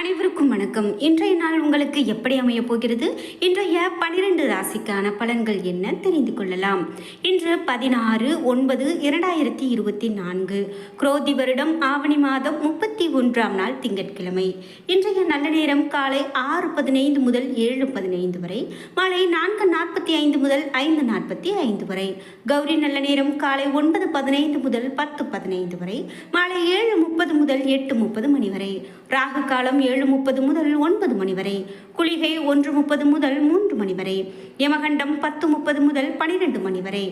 அனைவருக்கும் வணக்கம். இன்றைய நாள் உங்களுக்கு எப்படி அமைய போகிறது? இன்றைய பனிரெண்டு ராசிக்கான பலன்கள் என்ன தெரிந்து கொள்ளலாம். இன்று பதினாறு ஒன்பது இரண்டாயிரத்தி இருபத்தி நான்கு. குரோதி வருடம் ஆவணி மாதம் முப்பத்தி ஒன்றாம் நாள் திங்கட்கிழமை. இன்றைய நல்ல நேரம் காலை ஆறு பதினைந்து முதல் ஏழு பதினைந்து வரை மாலை நான்கு நாற்பத்தி ஐந்து முதல் ஐந்து நாற்பத்தி ஐந்து வரை. கௌரி நல்ல நேரம் காலை ஒன்பது பதினைந்து முதல் பத்து பதினைந்து வரை மாலை ஏழு முப்பது முதல் எட்டு முப்பது மணி வரை. ராகு காலம் ஏழு முப்பது முதல் ஒன்பது மணி வரை குளிகை ஒன்று முப்பது முதல் மூன்று மணி வரை யமகண்டம் பத்து முப்பது முதல் பனிரெண்டு மணி வரை.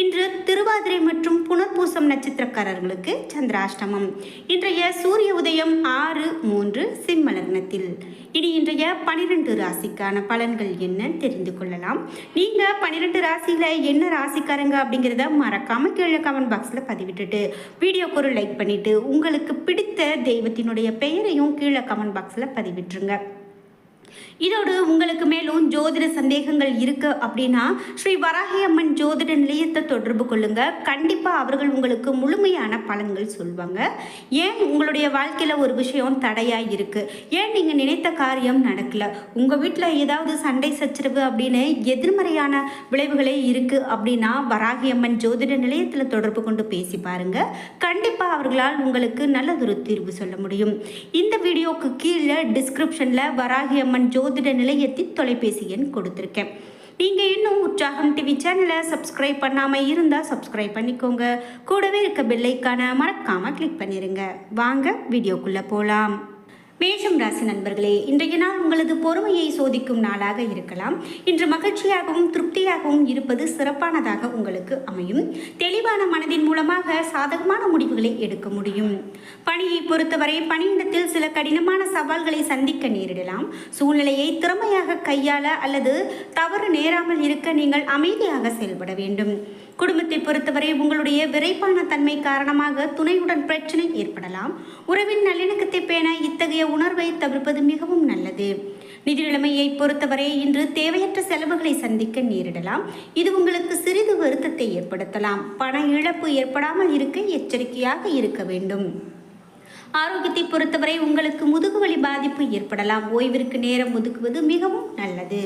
இன்று திருவாதிரை மற்றும் புனர்பூசம் நட்சத்திரக்காரர்களுக்கு சந்திராஷ்டமம். இன்றைய சூரிய உதயம் ஆறு மூன்று சிம்ம லக்னத்தில். இனி இன்றைய பனிரெண்டு ராசிக்கான பலன்கள் என்ன தெரிந்து கொள்ளலாம். நீங்க பன்னிரெண்டு ராசியில என்ன ராசிக்காரங்க அப்படிங்கிறத மறக்காம கீழே கமெண்ட் பாக்ஸ்ல பதிவிட்டுட்டு வீடியோக்கு ஒரு லைக் பண்ணிட்டு உங்களுக்கு பிடித்த தெய்வத்தினுடைய பெயரையும் கீழே கமெண்ட் பாக்ஸ்ல பதிவிட்டுருங்க. இதோடு உங்களுக்கு மேலும் ஜோதிட சந்தேகங்கள் இருக்கு அப்படின்னா ஸ்ரீ வராகி அம்மன் ஜோதிட நிலையத்தை தொடர்பு கொள்ளுங்க. கண்டிப்பா அவர்கள் உங்களுக்கு முழுமையான பலன்கள் சொல்வாங்க. ஏன் உங்களுடைய வாழ்க்கையில ஒரு விஷயம் தடையா இருக்கு? ஏன் நீங்க நினைத்த காரியம் நடக்கல? உங்க வீட்டில் ஏதாவது சண்டை சச்சரவு அப்படின்னு எதிர்மறையான விளைவுகளே இருக்கு அப்படின்னா வராகி அம்மன் ஜோதிட நிலையத்தில் தொடர்பு கொண்டு பேசி பாருங்க. கண்டிப்பா அவர்களால் உங்களுக்கு நல்லதொரு தீர்வு சொல்ல முடியும். இந்த வீடியோக்கு கீழே டிஸ்கிரிப்ஷன்ல வராகி அம்மன் ஜோதிட நிலையத்தின் தொலைபேசி எண் கொடுத்துருக்கேன். நீங்கள் இன்னும் உற்சாகம் டிவி சேனலை சப்ஸ்கிரைப் பண்ணாமல் இருந்தால் சப்ஸ்கிரைப் பண்ணிக்கோங்க. கூடவே இருக்க பெல்லைக்கான மறக்காமல் கிளிக் பண்ணிடுங்க வாங்க வீடியோக்குள்ளே போகலாம் மேஷம் ராசி நண்பர்களே இன்றைய நாள் உங்களது பொறுமையை சோதிக்கும் நாளாக இருக்கலாம். இன்று மகிழ்ச்சியாகவும் திருப்தியாகவும் இருப்பது சிறப்பானதாக உங்களுக்கு அமையும். தெளிவான மனதின் மூலமாக சாதகமான முடிவுகளை எடுக்க முடியும். பணியை பொறுத்தவரை பணியிடத்தில் சில கடினமான சவால்களை சந்திக்க நேரிடலாம். சூழ்நிலையை திறமையாக கையாள அல்லது தவறு நேராமல் இருக்க நீங்கள் அமைதியாக செயல்பட வேண்டும். குடும்பத்தை பொறுத்தவரை உங்களுடைய விரைப்பான தன்மை காரணமாக துணையுடன் பிரச்சனை ஏற்படலாம். உறவின் நல்ல பேண இத்தகைய உணர்வை தவிர்ப்பது மிகவும் நல்லது. நிதி நிலைமையை பொறுத்தவரை இன்று தேவையற்ற செலவுகளை சந்திக்க நேரிடலாம். இது உங்களுக்கு சிறிது வருத்தத்தை ஏற்படுத்தலாம். பண இழப்பு ஏற்படாமல் இருக்க எச்சரிக்கையாக இருக்க வேண்டும். ஆரோக்கியத்தை பொறுத்தவரை உங்களுக்கு முதுகுவலி பாதிப்பு ஏற்படலாம். ஓய்விற்கு நேரம் ஒதுக்குவது மிகவும் நல்லது.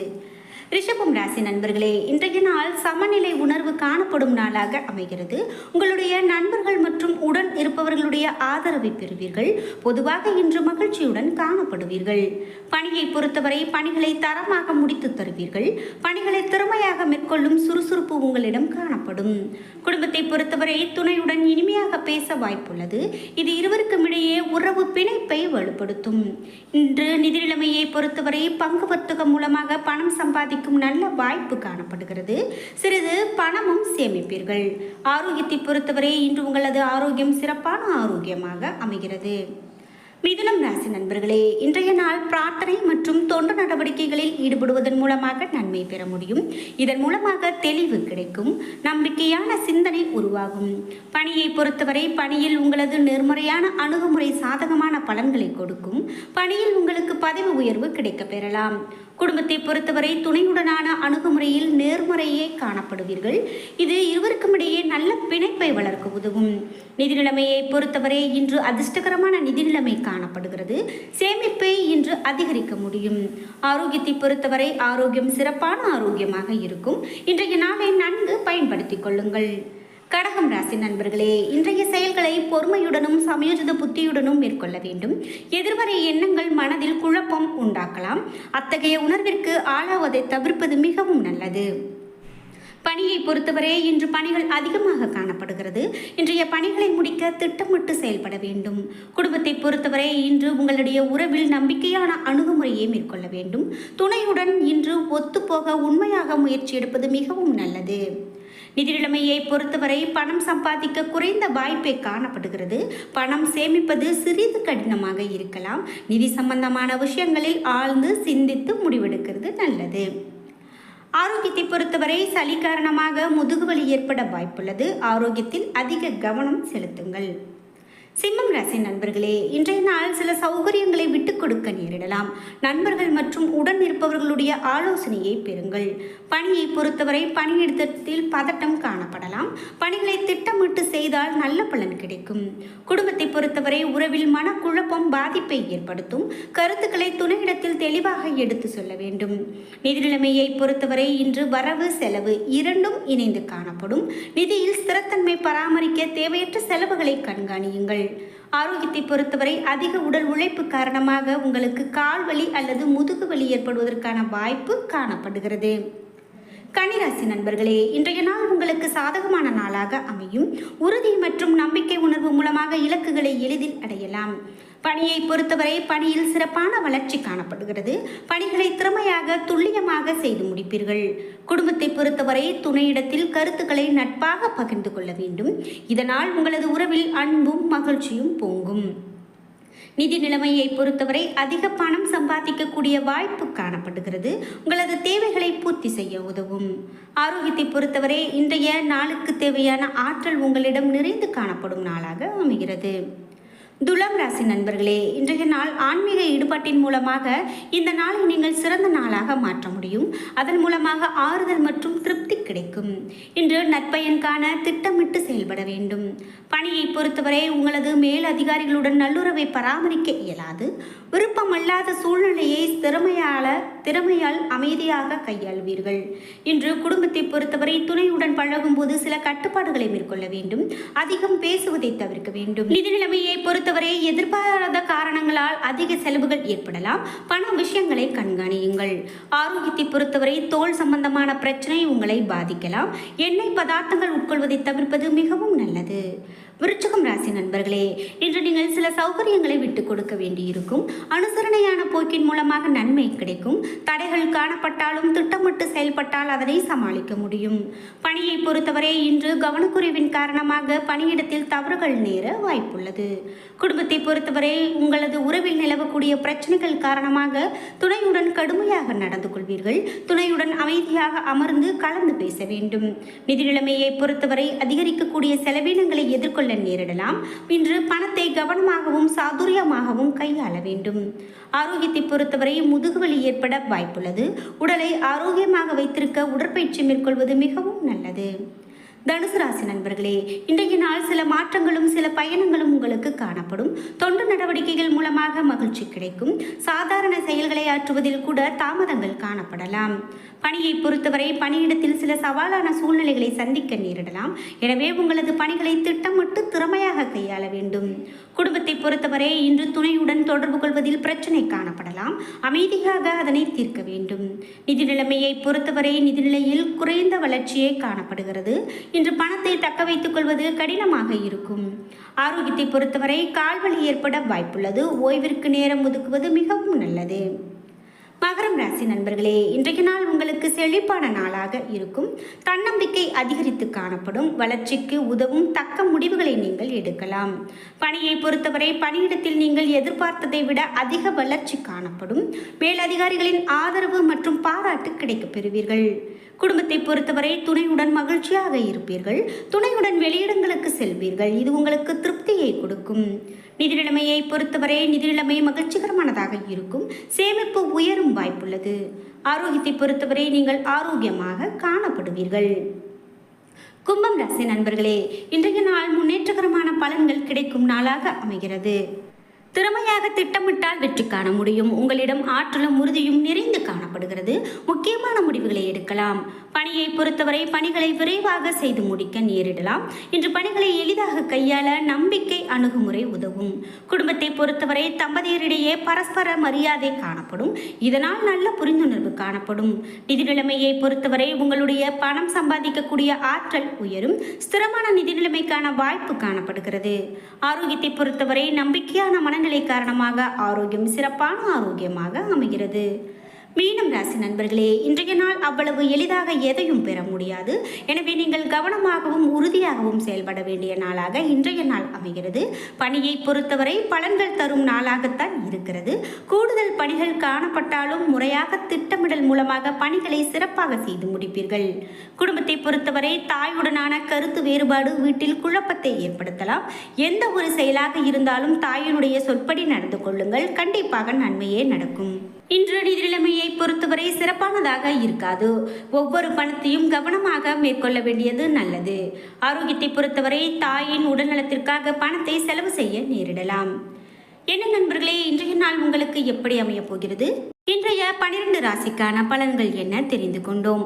ரிஷபம் ராசி நண்பர்களே இன்றைய நாள் சமநிலை உணர்வு காணப்படும் நாளாக அமைகிறது. உங்களுடைய நண்பர்கள் மற்றும் உடன் இருப்பவர்களுடைய ஆதரவை பெறுவீர்கள். பொதுவாக இன்று மகிழ்ச்சியுடன் காணப்படுவீர்கள். பணியை பொறுத்தவரை பணிகளை தரமாக முடித்து தருவீர்கள். பணிகளை திறமையாக மேற்கொள்ளும் சுறுசுறுப்பு உங்களிடம் காணப்படும். குடும்பத்தை பொறுத்தவரை துணையுடன் இனிமையாக பேச வாய்ப்புள்ளது. இது இருவருக்கும் இடையே உறவு பிணைப்பை வலுப்படுத்தும். இன்று நிதி நிலைமையை பொறுத்தவரை பங்கு வர்த்தகம் மூலமாக பணம் சம்பாதிக்கும் நல்ல வாய்ப்பு காணப்படுகிறது. சிறிது பணமும் சேமிப்பீர்கள். ஆரோக்கியத்தை பொறுத்தவரை இன்று உங்களது ஆரோக்கியம் சிறப்பான ஆரோக்கியமாக அமைகிறது. மிதுனம் ராசி நண்பர்களே இன்றைய நாள் பிரார்த்தனை மற்றும் தொண்டு நடவடிக்கைகளில் ஈடுபடுவதன் மூலமாக நன்மை பெற முடியும். இதன் மூலமாக தெளிவு கிடைக்கும். நம்பிக்கையான சிந்தனை உருவாகும். பணியை பொறுத்தவரை பணியில் உங்களது நேர்மறையான அணுகுமுறை சாதகமான பலன்களை கொடுக்கும். பணியில் உங்களுக்கு பதவி உயர்வு கிடைக்கப் பெறலாம். குடும்பத்தை பொறுத்தவரை துணையுடனான அணுகுமுறையில் நேர்மறையே காணப்படுவீர்கள். இது இருவருக்கும் இடையே நல்ல பிணைப்பை வளர்க்க உதவும். நிதி நிலைமையை பொறுத்தவரை இன்று அதிர்ஷ்டகரமான நிதி நிலைமை காணப்படுகிறது. சேமிப்பை இன்று அதிகரிக்க முடியும். ஆரோக்கியத்தை பொறுத்தவரை ஆரோக்கியம் சிறப்பான ஆரோக்கியமாக இருக்கும். இன்றைய நாளை நன்கு பயன்படுத்திக் கொள்ளுங்கள். கடகம் ராசி நண்பர்களே இன்றைய செயல்களை பொறுமையுடனும் சமயோஜித புத்தியுடனும் மேற்கொள்ள வேண்டும். எதிர்மறை எண்ணங்கள் மனதில் குழப்பம் உண்டாக்கலாம். அத்தகைய உணர்விற்கு ஆளாவதை தவிர்ப்பது மிகவும் நல்லது. பணியை பொறுத்தவரை இன்று பணிகள் அதிகமாக காணப்படுகிறது. இன்றைய பணிகளை முடிக்க திட்டமிட்டு செயல்பட வேண்டும். குடும்பத்தை பொறுத்தவரை இன்று உங்களுடைய உறவில் நம்பிக்கையான அணுகுமுறையை மேற்கொள்ள வேண்டும். துணையுடன் இன்று ஒத்துப்போக உண்மையாக முயற்சி எடுப்பது மிகவும் நல்லது. நிதிநிலைமையை பொறுத்தவரை பணம் சம்பாதிக்க குறைந்த வாய்ப்பே காணப்படுகிறது. பணம் சேமிப்பது சிறிது கடினமாக இருக்கலாம். நிதி சம்பந்தமான விஷயங்களில் ஆழ்ந்து சிந்தித்து முடிவெடுக்கிறது நல்லது. ஆரோக்கியத்தை பொறுத்தவரை சளி காரணமாக முதுகுவலி ஏற்பட வாய்ப்புள்ளது. ஆரோக்கியத்தில் அதிக கவனம் செலுத்துங்கள். சிம்மம் ராசி நண்பர்களே இன்றைய நாள் சில சௌகரியங்களை விட்டுக் கொடுக்க நேரிடலாம். நண்பர்கள் மற்றும் உடன் இருப்பவர்களுடைய ஆலோசனையை பெறுங்கள். பணியை பொறுத்தவரை பணியிடத்தில் பதட்டம் காணப்படலாம். பணிகளை திட்டமிட்டு செய்தால் நல்ல பலன் கிடைக்கும். குடும்பத்தை பொறுத்தவரை உறவில் மனக்குழப்பம் பாதிப்பை ஏற்படுத்தும். கருத்துக்களை துணையிடத்தில் தெளிவாக எடுத்து சொல்ல வேண்டும். நிதிநிலைமையை பொறுத்தவரை இன்று வரவு செலவு இரண்டும் இணைந்து காணப்படும். நிதியில் ஸ்திரத்தன்மை பராமரிக்க தேவையற்ற செலவுகளை கண்காணியுங்கள். ஆரோக்கியத்தை பொறுத்தவரை அதிக உடல் உழைப்பு காரணமாக உங்களுக்கு கால் வலி அல்லது முதுகு வலி ஏற்படுவதற்கான வாய்ப்பு காணப்படுகிறது. கன்னிராசி நண்பர்களே இன்றைய நாள் உங்களுக்கு சாதகமான நாளாக அமையும். உறுதி மற்றும் நம்பிக்கை உணர்வு மூலமாக இலக்குகளை எளிதில் அடையலாம். பணியை பொறுத்தவரை பணியில் சிறப்பான வளர்ச்சி காணப்படுகிறது. பணிகளை திறமையாக துல்லியமாக செய்து முடிப்பீர்கள். குடும்பத்தை பொறுத்தவரை துணையிடத்தில் கருத்துக்களை நட்பாக பகிர்ந்து கொள்ள வேண்டும். இதனால் உங்களது உறவில் அன்பும் மகிழ்ச்சியும் பொங்கும். நிதி நிலைமையை பொறுத்தவரை அதிக பணம் சம்பாதிக்கக்கூடிய வாய்ப்பு காணப்படுகிறது. உங்களது தேவைகளை பூர்த்தி செய்ய உதவும். ஆரோக்கியத்தை பொறுத்தவரை இன்றைய நாளுக்கு தேவையான ஆற்றல் உங்களிடம் நிறைந்து காணப்படும் நாளாக அமைகிறது. துலாம் ராசி நண்பர்களே இன்றைய நாள் ஆன்மீக ஈடுபாட்டின் மூலமாக இந்த நாளை நீங்கள் சிறந்த நாளாக மாற்ற முடியும். அதன் மூலமாக ஆறுதல் மற்றும் திருப்தி கிடைக்கும். இன்று நற்பயன் காண திட்டமிட்டு செயல்பட வேண்டும். பணியை பொறுத்தவரை உங்களது மேல் அதிகாரிகளுடன் நல்லுறவை பராமரிக்க இயலாது. விருப்பமல்லாத சூழ்நிலையை திறமையால திறமையால் அமைதியாக கையாள்வீர்கள். இன்று குடும்பத்தை பொறுத்தவரை துணையுடன் பழகும்போது சில கட்டுப்பாடுகளை மேற்கொள்ள வேண்டும். அதிகம் பேசுவதை தவிர்க்க வேண்டும். நிதி நிலைமையை பொறுத்தவரை எதிர்பாராத காரணங்களால் அதிக செலவுகள் ஏற்படலாம். பண விஷயங்களை கண்காணியுங்கள். ஆரோக்கியத்தை பொறுத்தவரை தோல் சம்பந்தமான பிரச்சனை உங்களை பாதிக்கலாம். எண்ணெய் பதார்த்தங்கள் உட்கொள்வதை தவிர்ப்பது மிகவும் நல்லது. விருச்சகம் ராசி நண்பர்களே நீங்கள் சில சௌகரியங்களை விட்டுக் கொடுக்க வேண்டியிருக்கும். அனுசரணையான போக்கின் மூலமாக நன்மை கிடைக்கும். தடைகள் காணப்பட்டாலும் திட்டமிட்டு செயல்பட்டால் அதனை சமாளிக்க முடியும். பணியை பொறுத்தவரை இன்று கவனக்குறைவின் காரணமாக பணியிடத்தில் தவறுகள் நேர வாய்ப்புள்ளது. குடும்பத்தை பொறுத்தவரை உங்களது உறவில் நிலவக்கூடிய பிரச்சனைகள் காரணமாக துணையுடன் கடுமையாக நடந்து கொள்வீர்கள். துணையுடன் அமைதியாக அமர்ந்து கலந்து பேச வேண்டும். நிதி நிலைமையை பொறுத்தவரை அதிகரிக்கக்கூடிய செலவினங்களை எதிர்கொள்ள நேரிடலாம். இன்று பணத்தை கவனமாகவும் சாதுரியமாகவும் கையாள வேண்டும். ஆரோக்கியத்தை பொறுத்தவரை முதுகுவலி ஏற்பட வாய்ப்புள்ளது. உடலை ஆரோக்கியமாக வைத்திருக்க உடற்பயிற்சி மேற்கொள்வது மிகவும் நல்லது. தனுசு ராசி நண்பர்களே இன்றைய நாள் சில மாற்றங்களும் சில பயணங்களும் உங்களுக்கு காணப்படும். தொண்டு நடவடிக்கைகள் மூலமாக மகிழ்ச்சி கிடைக்கும். சாதாரண செயல்களை ஆற்றுவதில் கூட தாமதங்கள் காணப்படலாம். பணியை பொறுத்தவரை பணியிடத்தில் சில சவாலான சூழ்நிலைகளை சந்திக்க நேரிடலாம். எனவே உங்களது பணிகளை திட்டமிட்டு திறமையாக கையாள வேண்டும். குடும்பத்தை பொறுத்தவரை இன்று துணையுடன் தொடர்பு கொள்வதில் பிரச்சனை காணப்படலாம். அமைதியாக அதனை தீர்க்க வேண்டும். நிதி நிலைமையை பொறுத்தவரை நிதிநிலையில் குறைந்த வளர்ச்சியே காணப்படுகிறது. இன்று பணத்தை தக்க வைத்துக் கொள்வது கடினமாக இருக்கும். ஆரோக்கியத்தை பொறுத்தவரை கால்வலி ஏற்பட வாய்ப்புள்ளது. ஓய்விற்கு நேரம் ஒதுக்குவது மிகவும் நல்லது. மகரம் ராசி நண்பர்களே இன்றைய நாள் உங்களுக்கு செழிப்பான நாளாக இருக்கும். தன்னம்பிக்கை அதிகரித்து காணப்படும். வளர்ச்சிக்கு உதவும் தக்க முடிவுகளை நீங்கள் எடுக்கலாம். பணியை பொறுத்தவரை பணியிடத்தில் நீங்கள் எதிர்பார்த்ததை விட அதிக வளர்ச்சி காணப்படும். மேலதிகாரிகளின் ஆதரவு மற்றும் பாராட்டு கிடைக்கப் பெறுவீர்கள். குடும்பத்தை பொறுத்தவரை துணையுடன் மகிழ்ச்சியாக இருப்பீர்கள். துணையுடன் வெளியிடங்களுக்கு செல்வீர்கள். இது உங்களுக்கு திருப்தியை கொடுக்கும். நிதி நிலைமையை பொறுத்தவரை நிதி நிலைமை மகிழ்ச்சிகரமானதாக இருக்கும். சேமிப்பு உயரும் வாய்ப்புள்ளது. ஆரோக்கியத்தை பொறுத்தவரை நீங்கள் ஆரோக்கியமாக காணப்படுவீர்கள். கும்பம் ராசி நண்பர்களே இன்றைய நாள் முன்னேற்றகரமான பலன்கள் கிடைக்கும் நாளாக அமைகிறது. திறமையாக திட்டமிட்டால் வெற்றி காண முடியும். உங்களிடம் ஆற்றலும் உறுதியும் நிறைந்து காணப்படுகிறது. முக்கியமான முடிவுகளை எடுக்கலாம். பணியை பொறுத்தவரை பணிகளை விரைவாக செய்து முடிக்க நேரிடலாம். இன்று பணிகளை எளிதாக கையாள நம்பிக்கை அணுகுமுறை உதவும். குடும்பத்தை பொறுத்தவரை தம்பதியரிடையே பரஸ்பர மரியாதை காணப்படும். இதனால் நல்ல புரிந்துணர்வு காணப்படும். நிதி நிலைமையை பொறுத்தவரை உங்களுடைய பணம் சம்பாதிக்கக்கூடிய ஆற்றல் உயரும். ஸ்திரமான நிதி நிலைமைக்கான வாய்ப்பு காணப்படுகிறது. ஆரோக்கியத்தை பொறுத்தவரை நம்பிக்கையான மன மனநிலை காரணமாக ஆரோக்கியம் சிறப்பான ஆரோக்கியமாக அமைகிறது. மீனம் ராசி நண்பர்களே இன்றைய நாள் அவ்வளவு எளிதாக எதையும் பெற முடியாது. எனவே நீங்கள் கவனமாகவும் உறுதியாகவும் செயல்பட வேண்டிய நாளாக இன்றைய நாள் அமைகிறது. பணியை பொறுத்தவரை பலன்கள் தரும் நாளாகத்தான் இருக்கிறது. கூடுதல் பணிகள் காணப்பட்டாலும் முறையாக திட்டமிடல் மூலமாக பணிகளை சிறப்பாக செய்து முடிப்பீர்கள். குடும்பத்தை பொறுத்தவரை தாயுடனான கருத்து வேறுபாடு வீட்டில் குழப்பத்தை ஏற்படுத்தலாம். எந்த ஒரு செயலாக இருந்தாலும் தாயினுடைய சொற்படி நடந்து கொள்ளுங்கள். கண்டிப்பாக நன்மையே நடக்கும். இன்று நிதிநிலைமையை பொறுத்தவரை சிறப்பானதாக இருக்காது. ஒவ்வொரு பணத்தையும் கவனமாக மேற்கொள்ள வேண்டியது நல்லது. ஆரோக்கியத்தை பொறுத்தவரை தாயின் உடல்நலத்திற்காக பணத்தை செலவு செய்ய நேரிடலாம். என்ன நண்பர்களே இன்றைய நாள் உங்களுக்கு எப்படி அமைய போகிறது? இன்றைய பனிரெண்டு ராசிக்கான பலன்கள் என்ன தெரிந்து கொண்டோம்.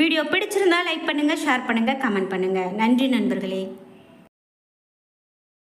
வீடியோ பிடிச்சிருந்தா லைக் பண்ணுங்க ஷேர் பண்ணுங்க கமெண்ட் பண்ணுங்க. நன்றி நண்பர்களே.